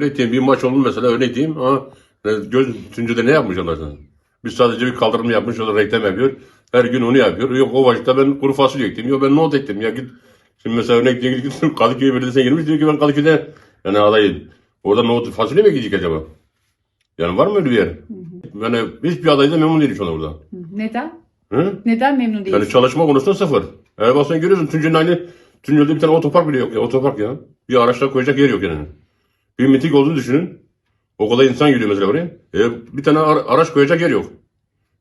örnek diyeyim bir maç oldu mesela örnek diyeyim ama göz tüncüde ne yapmış Allah? Biz sadece bir kaldırım yapmış, o da reklam yapıyor. Her gün onu yapıyor. Yok o vakitte ben kuru fasulye ektim. Yok ben nohut ektim. Ya git Şimdi mesela örnek diye git Kadıköy Belediyesi'ne girmiş diyor ki ben Kadıköy'de yani adayım. Orada nohut fasulye mi gidecek acaba? Yani var mı öyle bir yer? Yani hiçbir aday da memnun değil şu an orada. Neden? Hı? Neden memnun değilsin? Yani çalışma konusunda sıfır. Sen görüyorsun Tunceli'nin aynı Tunceli'de bir tane otopark bile yok ya otopark ya. Bir araçlar koyacak yer yok yani. Bir miting olduğunu düşünün. O kadar insan geliyor mesela oraya. E, bir tane ara- araç koyacak yer yok.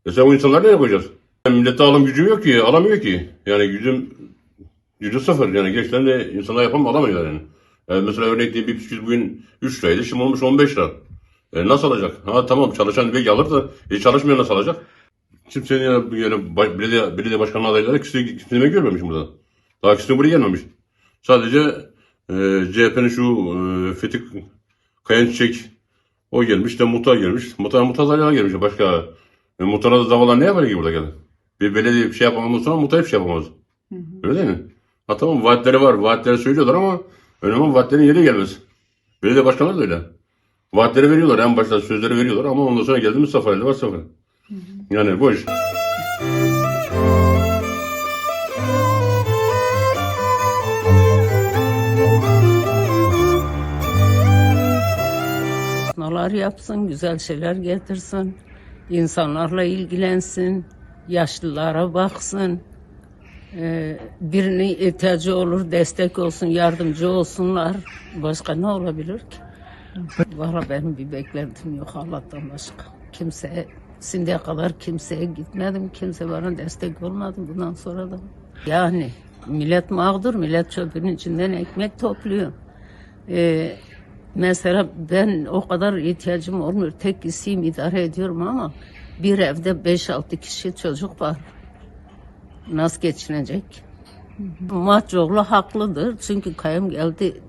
E sen o insanları nereye koyacağız? Yani millette alım gücü yok ki, alamıyor ki. Yani gücüm, gücü sıfır. Yani gençler de insanlar yapamıyor, alamıyor yani. E, mesela örnek bir bisküvit bugün 3 liraydı, şimdi olmuş 15 lira. E, nasıl alacak? Ha tamam çalışan belki alır da e, çalışmayan nasıl alacak? Kimsenin yani, yani belediye, belediye başkanı adayları kimse, kimse görmemiş burada. Daha kimse buraya gelmemiş. Sadece e, CHP'nin şu e, Fethi Kayan Çiçek o gelmiş de muhtar gelmiş. Muhtar muhtar adaylar gelmiş. Başka e, muhtara da davalar ne yapar ki burada geldi? Bir belediye bir şey yapamaz sonra muhtar hiçbir şey yapamaz. Öyle değil mi? Ha tamam vaatleri var. Vaatleri söylüyorlar ama önemli vaatlerin yeri gelmez. Belediye başkanları da öyle. Vaatleri veriyorlar. En başta sözleri veriyorlar ama ondan sonra geldi mi elde var sıfır. Yani boş. Çalışmalar yapsın, güzel şeyler getirsin, insanlarla ilgilensin, yaşlılara baksın, ee, birine ihtiyacı olur, destek olsun, yardımcı olsunlar. Başka ne olabilir ki? Valla benim bir beklentim yok Allah'tan başka. Kimseye, şimdiye kadar kimseye gitmedim, kimse bana destek olmadı bundan sonra da. Yani millet mağdur, millet çöpün içinden ekmek topluyor. Ee, mesela ben o kadar ihtiyacım olmuyor. Tek kişiyim idare ediyorum ama bir evde 5-6 kişi çocuk var. Nasıl geçinecek? Mahcoğlu haklıdır. Çünkü kayım geldi,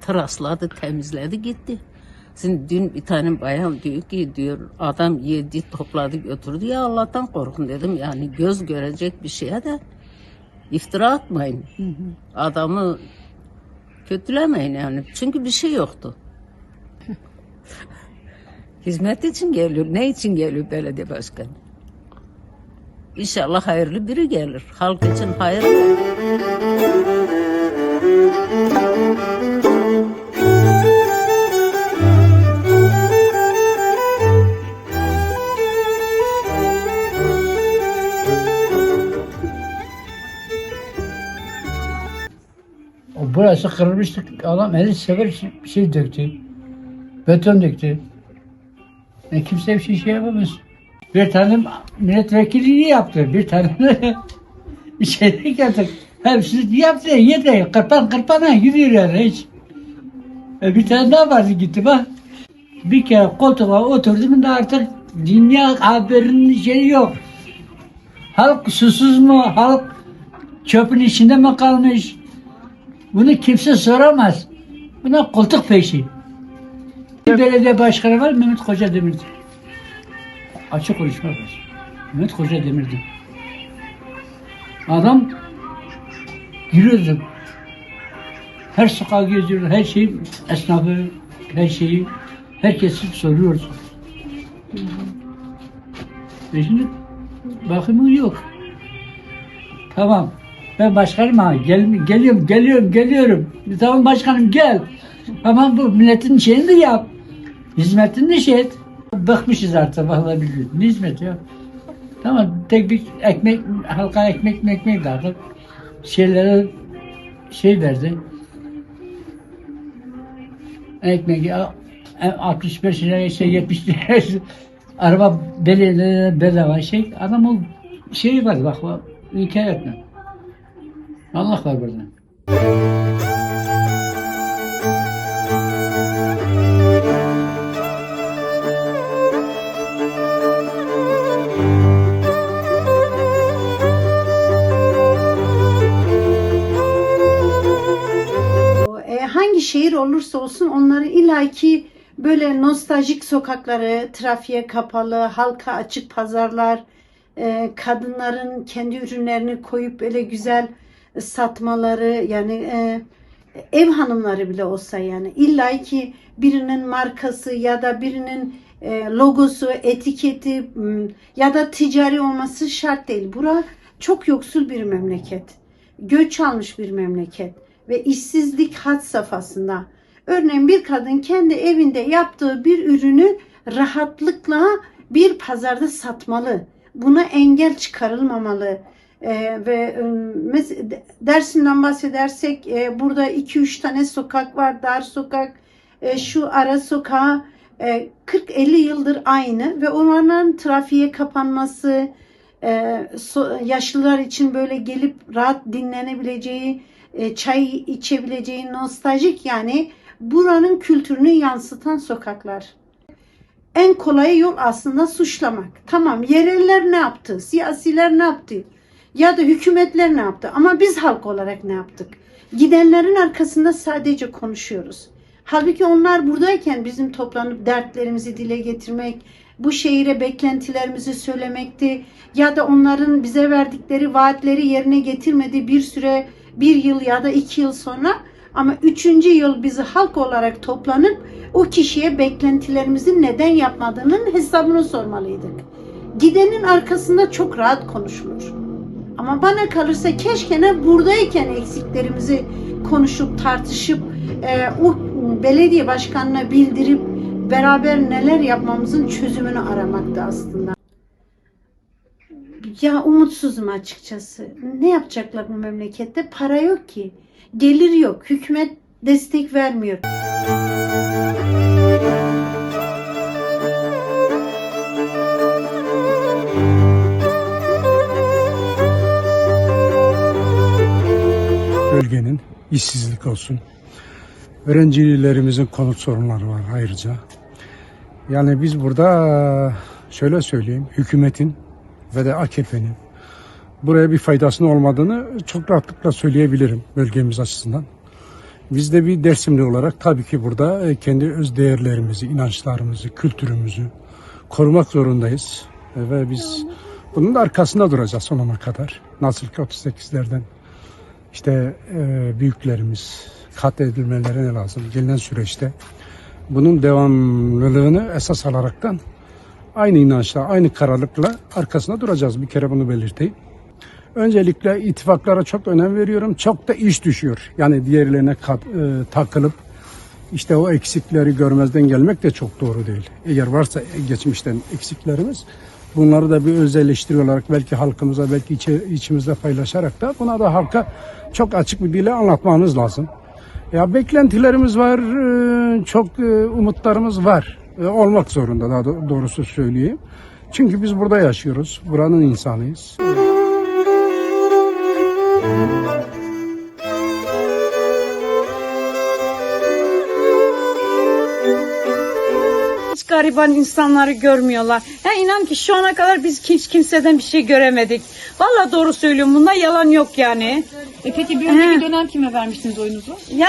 tırasladı, temizledi, gitti. Şimdi dün bir tane bayan diyor ki diyor adam yedi topladı götürdü ya Allah'tan korkun dedim. Yani göz görecek bir şeye de iftira atmayın. Adamı kötülemeyin yani. Çünkü bir şey yoktu. Hizmet için geliyor. Ne için geliyor belediye başkanı? İnşallah hayırlı biri gelir. Halk için hayırlı. Burası kırılmıştı. Adam eli sever şey döktü. Beton döktü. E kimse bir şey, şey yapamaz. Bir tane milletvekilliği yaptı. Bir tane de şeylik yaptı. Hepsini yaptı. Yedi. Kırpan kırpana gidiyor yani hiç. E bir tane daha vardı gitti bak. Bir kere koltuğa oturdum da artık dünya haberinin şeyi yok. Halk susuz mu? Halk çöpün içinde mi kalmış? Bunu kimse soramaz. Buna koltuk peşi. Bir belediye başkanı var Mehmet Koca Demirci. Açık konuşma var. Mehmet Koca Demirci. Adam giriyordu. Her sokağa geziyor, her şeyi, esnafı, her şeyi, herkesi soruyoruz. E şimdi bakımı yok. Tamam. Ben başkanım ha. Gel, geliyorum, geliyorum, geliyorum. Tamam başkanım gel. Tamam bu milletin şeyini de yap. Hizmetini de şey et. Bıkmışız artık vallahi biliyorum. Ne hizmet ya? Tamam tek bir ekmek, halka ekmek ekmek dağıtıp şeylere şey verdi. Ekmek a- e, 65 liraya şey 70 liraya araba belediye bedava şey adam o şey var bak o hikaye etme. Allah var burada. Şehir olursa olsun onların ilaki böyle nostaljik sokakları, trafiğe kapalı, halka açık pazarlar, e, kadınların kendi ürünlerini koyup böyle güzel satmaları yani e, ev hanımları bile olsa yani illa ki birinin markası ya da birinin e, logosu, etiketi ya da ticari olması şart değil. Bura çok yoksul bir memleket. Göç almış bir memleket ve işsizlik had safhasında. Örneğin bir kadın kendi evinde yaptığı bir ürünü rahatlıkla bir pazarda satmalı. Buna engel çıkarılmamalı. Ee, ve e, Dersim'den bahsedersek e, burada 2-3 tane sokak var. Dar sokak, e, şu ara sokağı e, 40-50 yıldır aynı ve onların trafiğe kapanması, yaşlılar için böyle gelip rahat dinlenebileceği, e, çay içebileceği nostaljik yani buranın kültürünü yansıtan sokaklar. En kolay yol aslında suçlamak. Tamam yereller ne yaptı? Siyasiler ne yaptı? Ya da hükümetler ne yaptı? Ama biz halk olarak ne yaptık? Gidenlerin arkasında sadece konuşuyoruz. Halbuki onlar buradayken bizim toplanıp dertlerimizi dile getirmek, bu şehire beklentilerimizi söylemekti. Ya da onların bize verdikleri vaatleri yerine getirmedi bir süre, bir yıl ya da iki yıl sonra. Ama üçüncü yıl bizi halk olarak toplanıp o kişiye beklentilerimizin neden yapmadığının hesabını sormalıydık. Gidenin arkasında çok rahat konuşulur. Ama bana kalırsa keşke ne buradayken eksiklerimizi konuşup tartışıp e, o belediye başkanına bildirip beraber neler yapmamızın çözümünü aramakta aslında. Ya umutsuzum açıkçası. Ne yapacaklar bu memlekette? Para yok ki. Gelir yok. Hükümet destek vermiyor. bölgenin işsizlik olsun. Öğrencilerimizin konut sorunları var ayrıca. Yani biz burada şöyle söyleyeyim hükümetin ve de AKP'nin buraya bir faydasının olmadığını çok rahatlıkla söyleyebilirim bölgemiz açısından. Biz de bir Dersimli olarak tabii ki burada e, kendi öz değerlerimizi, inançlarımızı, kültürümüzü korumak zorundayız. E, Ve biz bunun da arkasında duracağız sonuna kadar. Nasıl ki 38'lerden işte e, büyüklerimiz katledilmelerine lazım gelinen süreçte bunun devamlılığını esas alaraktan aynı inançla, aynı kararlılıkla arkasında duracağız. Bir kere bunu belirteyim. Öncelikle ittifaklara çok önem veriyorum. Çok da iş düşüyor. Yani diğerlerine kat, e, takılıp işte o eksikleri görmezden gelmek de çok doğru değil. Eğer varsa geçmişten eksiklerimiz bunları da bir öz eleştiri olarak belki halkımıza belki içi, içimizde paylaşarak da buna da halka çok açık bir dille anlatmamız lazım. Ya beklentilerimiz var, e, çok e, umutlarımız var. E, Olmak zorunda daha do- doğrusu söyleyeyim. Çünkü biz burada yaşıyoruz, buranın insanıyız. hiç gariban insanları görmüyorlar. Ya inan ki şu ana kadar biz hiç kimseden bir şey göremedik. Vallahi doğru söylüyorum. Bunda yalan yok yani. E peki bir önceki dönem kime vermiştiniz oyunuzu? Ya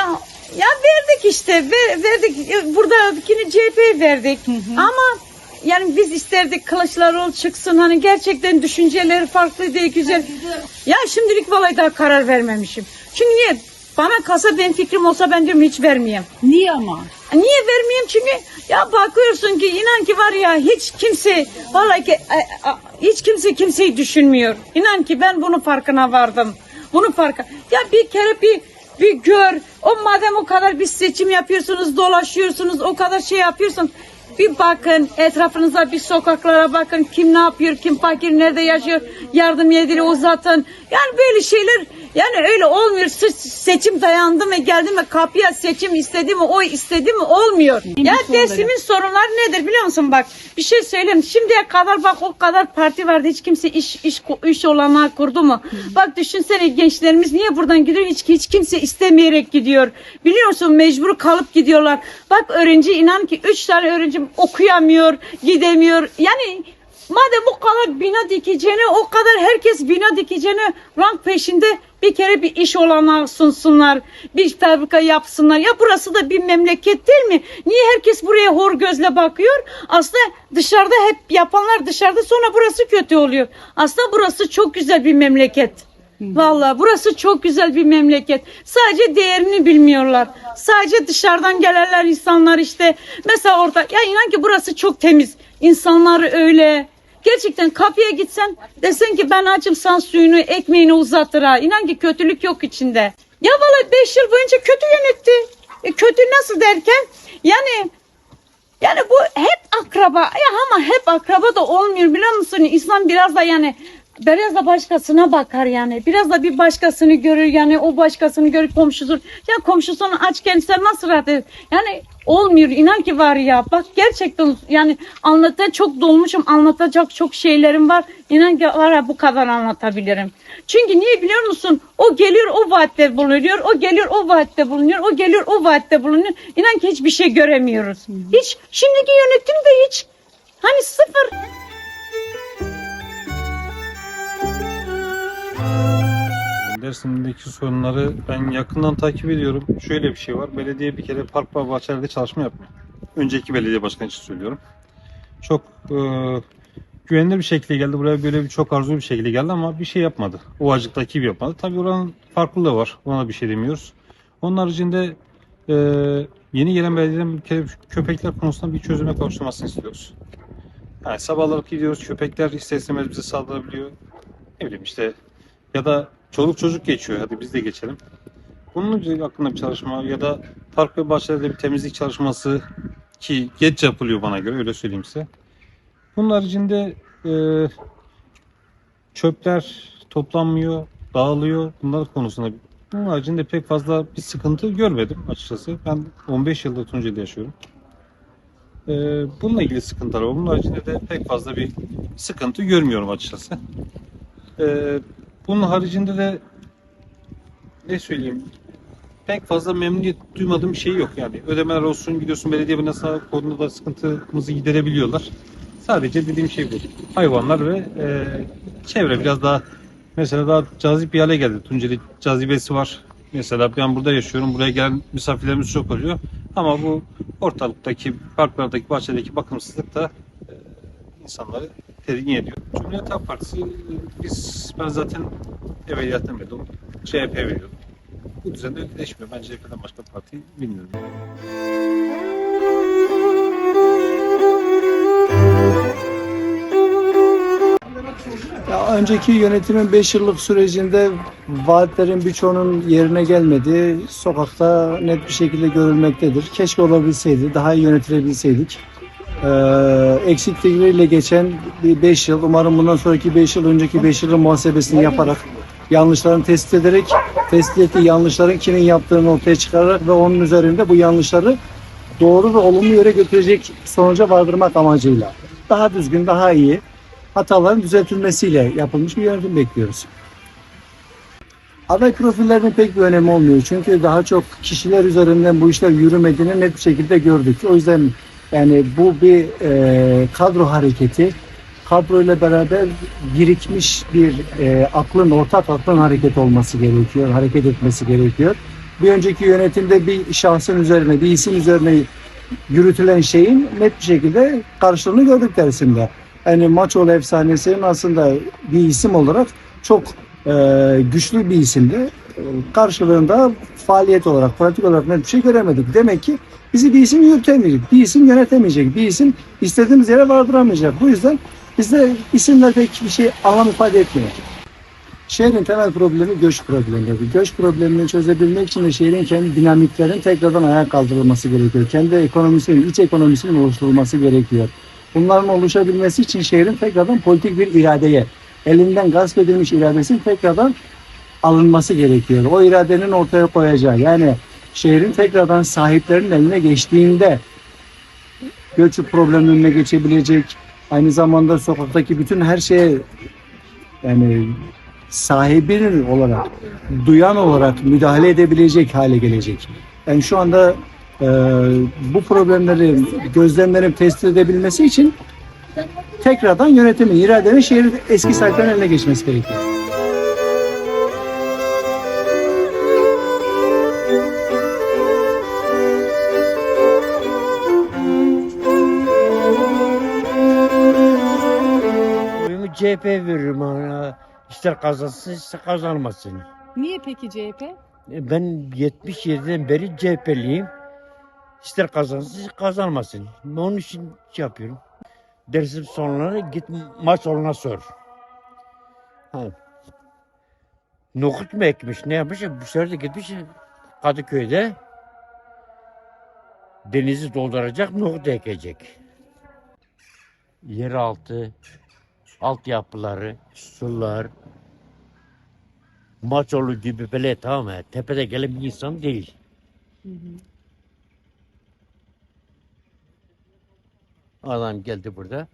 ya verdik işte. Ver- verdik. E, Buradakini CHP verdik. Ama yani biz isterdik Kılıçdaroğlu çıksın hani gerçekten düşünceleri farklı değil güzel. Ya şimdilik vallahi daha karar vermemişim. Çünkü niye? Bana kalsa benim fikrim olsa ben diyorum hiç vermeyeyim. Niye ama? Niye vermeyeyim? Çünkü ya bakıyorsun ki inan ki var ya hiç kimse vallahi ki e, hiç kimse kimseyi düşünmüyor. İnan ki ben bunun farkına vardım. Bunun farkı. Ya bir kere bir bir gör. O madem o kadar bir seçim yapıyorsunuz, dolaşıyorsunuz, o kadar şey yapıyorsun. Bir bakın etrafınıza bir sokaklara bakın kim ne yapıyor, kim fakir nerede yaşıyor, yardım yediri uzatın. Yani böyle şeyler yani öyle olmuyor. Sırf seçim dayandı mı geldi mi kapıya seçim istedi mi oy istedi mi olmuyor. ya Dersim'in sorunları nedir biliyor musun bak bir şey söyleyeyim. Şimdiye kadar bak o kadar parti vardı hiç kimse iş iş iş olanağı kurdu mu? Bak düşünsene gençlerimiz niye buradan gidiyor hiç hiç kimse istemeyerek gidiyor. Biliyor musun mecbur kalıp gidiyorlar. Bak öğrenci inan ki üç tane öğrencim okuyamıyor, gidemiyor. Yani Madem o kadar bina dikeceğine, o kadar herkes bina dikeceğine rank peşinde bir kere bir iş olanağı sunsunlar. Bir fabrika yapsınlar. Ya burası da bir memleket değil mi? Niye herkes buraya hor gözle bakıyor? Aslında dışarıda hep yapanlar dışarıda sonra burası kötü oluyor. Aslında burası çok güzel bir memleket. Vallahi burası çok güzel bir memleket. Sadece değerini bilmiyorlar. Sadece dışarıdan gelenler insanlar işte. Mesela orada ya inan ki burası çok temiz. İnsanlar öyle. Gerçekten kapıya gitsen desen ki ben açım sen suyunu ekmeğini uzatır ha. İnan ki kötülük yok içinde. Ya vallahi 5 yıl boyunca kötü yönetti. E, kötü nasıl derken yani yani bu hep akraba ya ama hep akraba da olmuyor biliyor musun? İnsan biraz da yani biraz da başkasına bakar yani. Biraz da bir başkasını görür yani o başkasını görür komşusun. Ya komşusunu aç kendisi nasıl rahat eder? Yani olmuyor inan ki var ya. Bak gerçekten yani anlata çok dolmuşum anlatacak çok şeylerim var. İnan ki var ya bu kadar anlatabilirim. Çünkü niye biliyor musun? O geliyor o vaatte bulunuyor. O geliyor o vaatte bulunuyor. O geliyor o vaatte bulunuyor. İnan ki hiçbir şey göremiyoruz. Hiç şimdiki yönetim de hiç hani sıfır. Dersim'deki sorunları ben yakından takip ediyorum. Şöyle bir şey var. Belediye bir kere park ve bahçelerde çalışma yapmıyor. Önceki belediye başkanı için söylüyorum. Çok e, güvenilir bir şekilde geldi. Buraya böyle bir çok arzu bir şekilde geldi ama bir şey yapmadı. O acıktaki gibi yapmadı. Tabii oranın farklılığı var. Ona bir şey demiyoruz. Onun haricinde e, yeni gelen belediyeden bir kere köpekler konusunda bir çözüme kavuşturmasını istiyoruz. Yani sabahları gidiyoruz köpekler ister istemez bize saldırabiliyor. Ne bileyim işte ya da çoluk çocuk geçiyor hadi biz de geçelim. Bunun hakkında bir çalışma ya da park ve bahçelerde bir temizlik çalışması ki geç yapılıyor bana göre öyle söyleyeyim size. Bunun haricinde e, çöpler toplanmıyor, dağılıyor. Bunlar konusunda bunun haricinde pek fazla bir sıkıntı görmedim açıkçası. Ben 15 yıldır Tunceli'de yaşıyorum. E, bununla ilgili sıkıntılar var. Bunun haricinde de pek fazla bir sıkıntı görmüyorum açıkçası. E, bunun haricinde de ne söyleyeyim pek fazla memnuniyet duymadığım bir şey yok yani. Ödemeler olsun gidiyorsun belediye binasına konuda da sıkıntımızı giderebiliyorlar. Sadece dediğim şey bu. Hayvanlar ve e, çevre biraz daha mesela daha cazip bir hale geldi. Tunceli cazibesi var. Mesela ben burada yaşıyorum. Buraya gelen misafirlerimiz çok oluyor. Ama bu ortalıktaki parklardaki bahçedeki bakımsızlık da e, insanları tedirgin ediyor. Cumhuriyet Halk Partisi e, biz ben zaten evveliyattan beri CHP veriyordum. Bu düzende değişmiyor. Ben CHP'den başka parti bilmiyorum. Ya önceki yönetimin 5 yıllık sürecinde vaatlerin birçoğunun yerine gelmediği sokakta net bir şekilde görülmektedir. Keşke olabilseydi, daha iyi yönetilebilseydik. Ee, eksiklikleriyle geçen bir 5 yıl, umarım bundan sonraki 5 yıl, önceki 5 yılın muhasebesini yaparak, yanlışlarını tespit ederek, tespit ettiği yanlışların kimin yaptığını ortaya çıkararak ve onun üzerinde bu yanlışları doğru ve olumlu yere götürecek sonuca vardırmak amacıyla daha düzgün, daha iyi, hataların düzeltilmesiyle yapılmış bir yönetim bekliyoruz. Aday profillerinin pek bir önemi olmuyor. Çünkü daha çok kişiler üzerinden bu işler yürümediğini net bir şekilde gördük. O yüzden yani bu bir e, kadro hareketi. Kadro ile beraber birikmiş bir e, aklın, ortak aklın hareket olması gerekiyor, hareket etmesi gerekiyor. Bir önceki yönetimde bir şahsın üzerine, bir isim üzerine yürütülen şeyin net bir şekilde karşılığını gördük dersinde yani Maçoğlu efsanesinin aslında bir isim olarak çok e, güçlü bir isimdi. Karşılığında faaliyet olarak, pratik olarak net bir şey göremedik. Demek ki bizi bir isim yürütemeyecek, bir isim yönetemeyecek, bir isim istediğimiz yere vardıramayacak. Bu yüzden bizde isimler pek bir şey anlam ifade etmiyor. Şehrin temel problemi göç problemi. Göç problemini çözebilmek için de şehrin kendi dinamiklerin tekrardan ayağa kaldırılması gerekiyor. Kendi ekonomisinin, iç ekonomisinin oluşturulması gerekiyor. Bunların oluşabilmesi için şehrin tekrardan politik bir iradeye, elinden gasp edilmiş iradesinin tekrardan alınması gerekiyor. O iradenin ortaya koyacağı yani şehrin tekrardan sahiplerinin eline geçtiğinde göç probleminin önüne geçebilecek, aynı zamanda sokaktaki bütün her şeye yani sahibinin olarak, duyan olarak müdahale edebilecek hale gelecek. Yani şu anda e, bu problemleri gözlemlenip tespit edebilmesi için tekrardan yönetimin, iradenin şehrin eski sahiplerinin eline geçmesi gerekiyor. CHP veririm ona. İster kazansın ister kazanmasın. Niye peki CHP? E, Ben 77'den beri CHP'liyim. İster kazansın ister kazanmasın. Onun için şey yapıyorum. Dersim sonları git maç olana sor. Ha. Nohut mu ekmiş ne yapmış? Bu sefer de gitmiş Kadıköy'de denizi dolduracak nohut ekecek. Yeraltı, altyapıları, sular, Maçoğlu gibi böyle tamam mı? Tepede gelen bir insan değil. Adam geldi burada.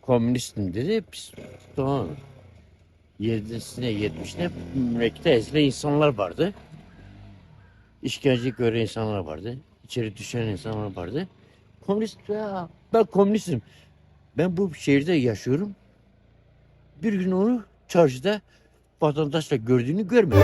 Komünistim dedi. Biz, tamam. Yedisine yetmişine memlekette ezilen insanlar vardı. İşkence gören insanlar vardı. İçeri düşen insanlar vardı. Komünist ya ben komünistim. Ben bu şehirde yaşıyorum. Bir gün onu çarşıda vatandaşla gördüğünü görmedim.